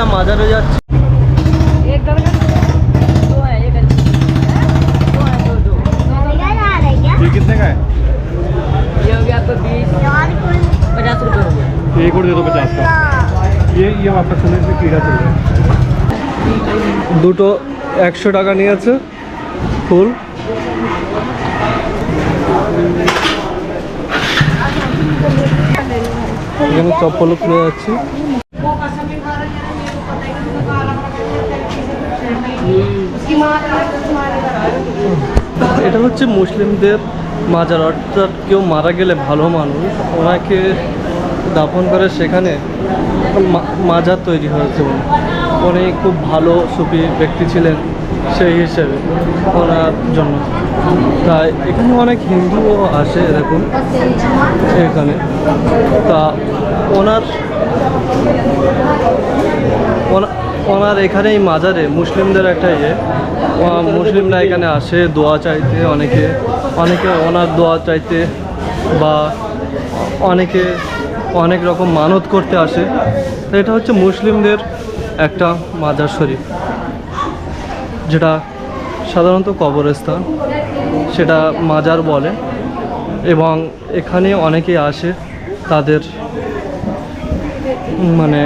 নিজামুদ্দিন আউলিয়া মাজারে যাচ্ছি एक दरगाह दो है एक है दो है दो दो ये कितने का है ये हो गया आपको बीस पचास रुपये हो गया ये एक और दे दो पचास का ये ये आपका सुनने से कीड़ा चल रहा है দুটো একশো টাকা নিয়েছে ফুল এখানে চপ্পলও খুলে যাচ্ছি এটা হচ্ছে মুসলিমদের মাজার, অর্থাৎ কেউ মারা গেলে ভালো মানুষ। ওনাকে দাফন করে সেখানে মাজার তৈরি হয়েছে উনি। উনি খুব ভালো সুফি ব্যক্তি ছিলেন সেই হিসেবে ওনার জন্য। তাই এখানে অনেক হিন্দুও আসে এরকম এখানে। তা ওনার ওনার এখানে এই মাজারে মুসলিমদের একটা ইয়ে। মুসলিমরা এখানে আসে, দোয়া চাইতে অনেকে। অনেকে ওনার দোয়া চাইতে বা অনেকে অনেক রকম মানত করতে আসে। এটা হচ্ছে মুসলিমদের একটা মাজার শরীফ, যেটা সাধারণত কবরস্থান, সেটা মাজার বলে। এবং এখানে অনেকেই আসে তাদের মানে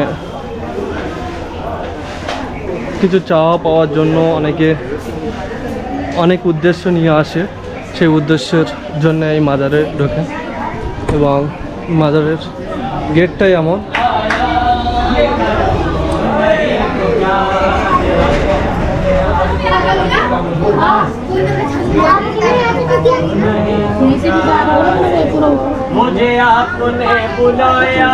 কিছু চাওয়া পাওয়ার জন্য অনেকে অনেক উদ্দেশ্য নিয়ে আসে সেই উদ্দেশ্যের জন্য এই মাজারে ঢোকে এবং মাজারের গেটটাই এমন मुझे आपने बुलाया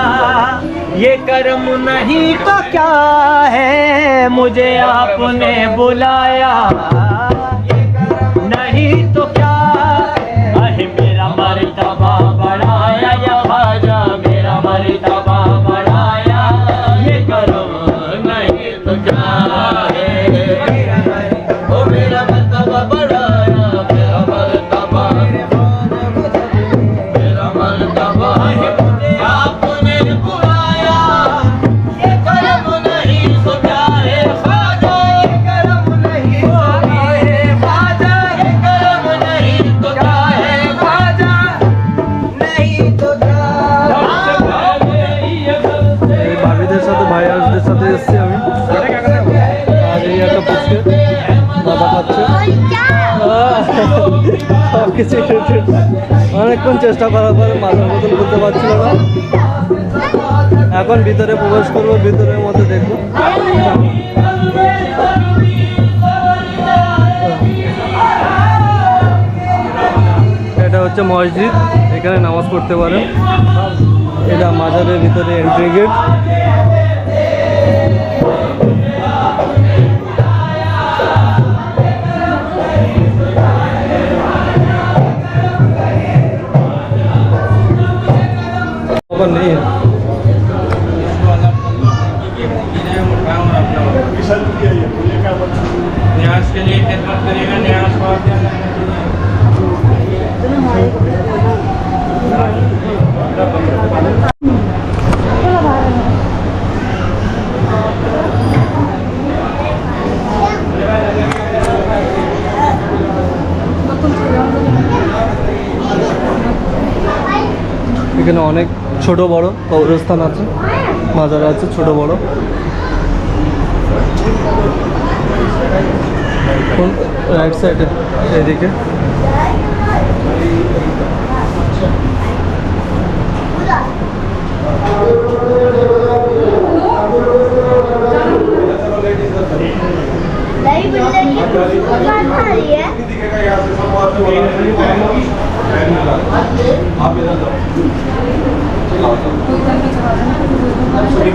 یہ کرم نہیں تو کیا ہے؟ مجھے آپ نے بلایا۔ نہیں تو অনেকক্ষণ চেষ্টা করার পরে মাথার মতন করতে পারছিল না। এখন ভিতরে প্রবেশ করব, ভিতরের মধ্যে দেখব। এটা হচ্ছে মসজিদ, এখানে নামাজ পড়তে পারেন। এটা মাজারের ভিতরে এন্ট্রি গেট اوپن نہیں ہے نیاز کے ছোট বড় কবরস্থান আছে মাজার আছে ছোট বড়। রাইট সাইডে এদিকে?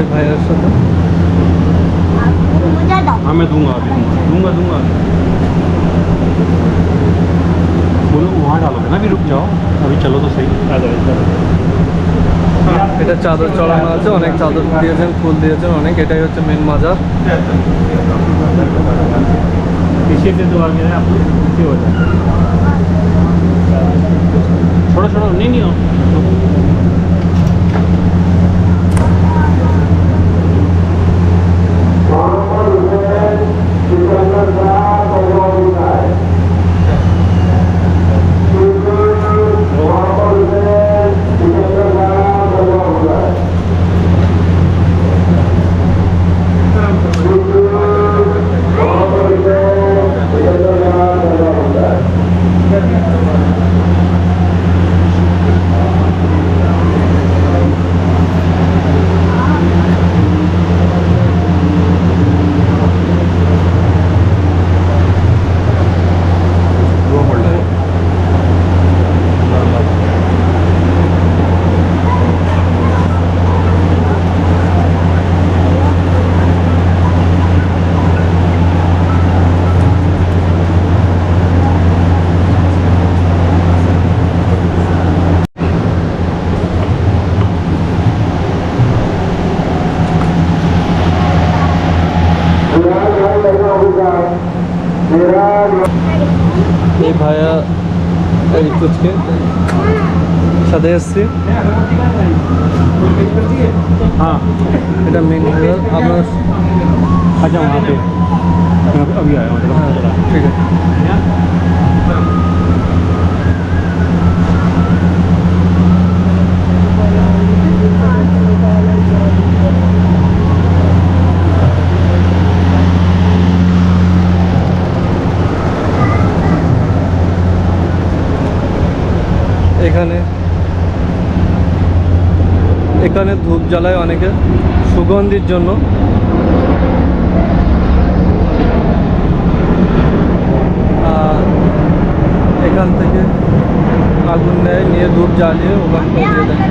এই ভাইয়ের সাথে मुझे दो हाँ मैं दूंगा अभी दूंगा दूंगा बोलो वहाँ डालोगे ना अभी रुक जाओ अभी चलो तो सही आ जाओ এটা চাদর চড়ানো আছে অনেক চাদর দিয়েছেন ফুল দিয়েছেন অনেক এটাই হচ্ছে মেন মাজার पीछे से दो आगे ভাইয়া এই কুচকে। সাথে এসছি। হ্যাঁ এটা মেন আপনার আচ্ছা হ্যাঁ, ঠিক আছে। এখানে ধূপ জ্বালায় অনেকে সুগন্ধির জন্য। এখান থেকে আগুন নেয়, নিয়ে ধূপ জ্বালিয়ে ওখান দিয়ে দেয়।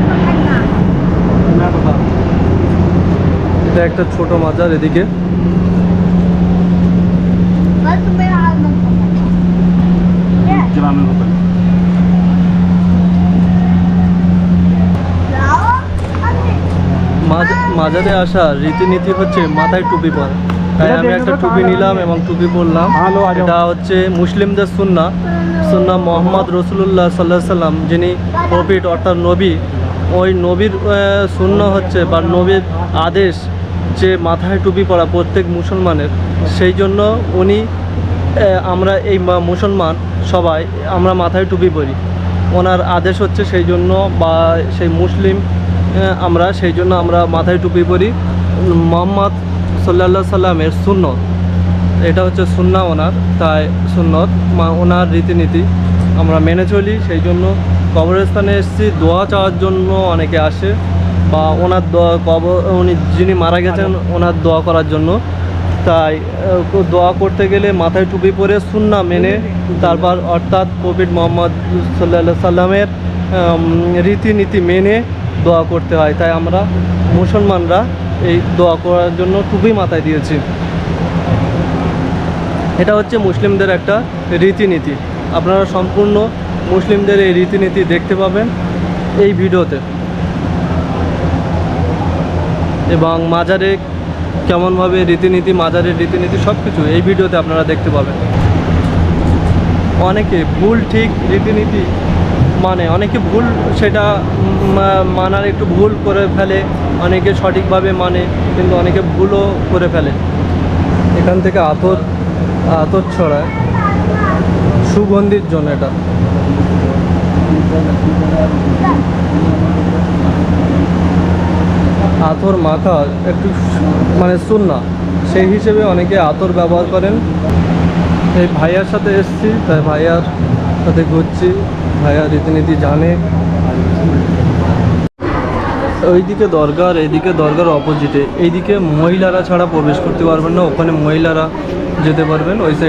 এটা একটা ছোট মাজার এদিকে। মাজারে আসা রীতিনীতি হচ্ছে মাথায় টুপি পরা। তাই আমি একটা টুপি নিলাম এবং টুপি পরলাম। এটা হচ্ছে মুসলিমদের সুন্না সুন্না মোহাম্মদ রসুল্লাহ সাল্লাহ সাল্লাম যিনি প্রফিট অর্থাৎ নবী ওই নবীর সুন্না হচ্ছে বা নবীর আদেশ যে মাথায় টুপি পরা প্রত্যেক মুসলমানের। সেই জন্য উনি আমরা এই মুসলমান সবাই আমরা মাথায় টুপি পরি। ওনার আদেশ হচ্ছে সেই জন্য বা সেই মুসলিম আমরা সেই জন্য আমরা মাথায় টুপি পরি। মোহাম্মদ সাল্লা সাল্লামের সুন্নত। এটা হচ্ছে সুন্না ওনার তাই সুন্নত মা- ওনার রীতিনীতি। আমরা মেনে চলি সেই জন্য কবরস্থানে এসেছি। দোয়া চাওয়ার জন্য অনেকে আসে বা ওনার দোয়া কবর উনি যিনি মারা গেছেন ওনার দোয়া করার জন্য। তাই দোয়া করতে গেলে মাথায় টুপি পরে সুন্না মেনে তারপর অর্থাৎ কোভিড মোহাম্মদ সাল্লা সাল্লামের রীতিনীতি মেনে দোয়া করতে হয়। তাই আমরা মুসলমানরা এই দোয়া করার জন্য টুপি মাথায় দিয়েছি। এটা হচ্ছে মুসলিমদের একটা রীতিনীতি। আপনারা সম্পূর্ণ মুসলিমদের এই রীতিনীতি দেখতে পাবেন এই ভিডিওতে। এবং মাজারে কেমনভাবে রীতিনীতি, মাজারের রীতিনীতি সব কিছু এই ভিডিওতে আপনারা দেখতে পাবেন। অনেকে ভুল ঠিক রীতিনীতি মানে অনেকে ভুল সেটা মানার একটু ভুল করে ফেলে, অনেকে সঠিকভাবে মানে কিন্তু অনেকে ভুলও করে ফেলে। এখান থেকে আতর আতর ছড়ায়। সুগন্ধির জন্য এটা। আতর মাখা একটু মানে সুন্না। সেই হিসেবে অনেকে আতর ব্যবহার করেন। এই ভাইয়ার সাথে এসছি, তাই ভাইয়ার সাথে ঘুরছি। ভাইয়া রীতিনীতি জানে। ওইদিকে দরগার এইদিকে দরগার অপোজিটে এইদিকে মহিলারা ছাড়া প্রবেশ করতে পারবেন না, ওখানে মহিলারা যেতে পারবেন, ওই সাইড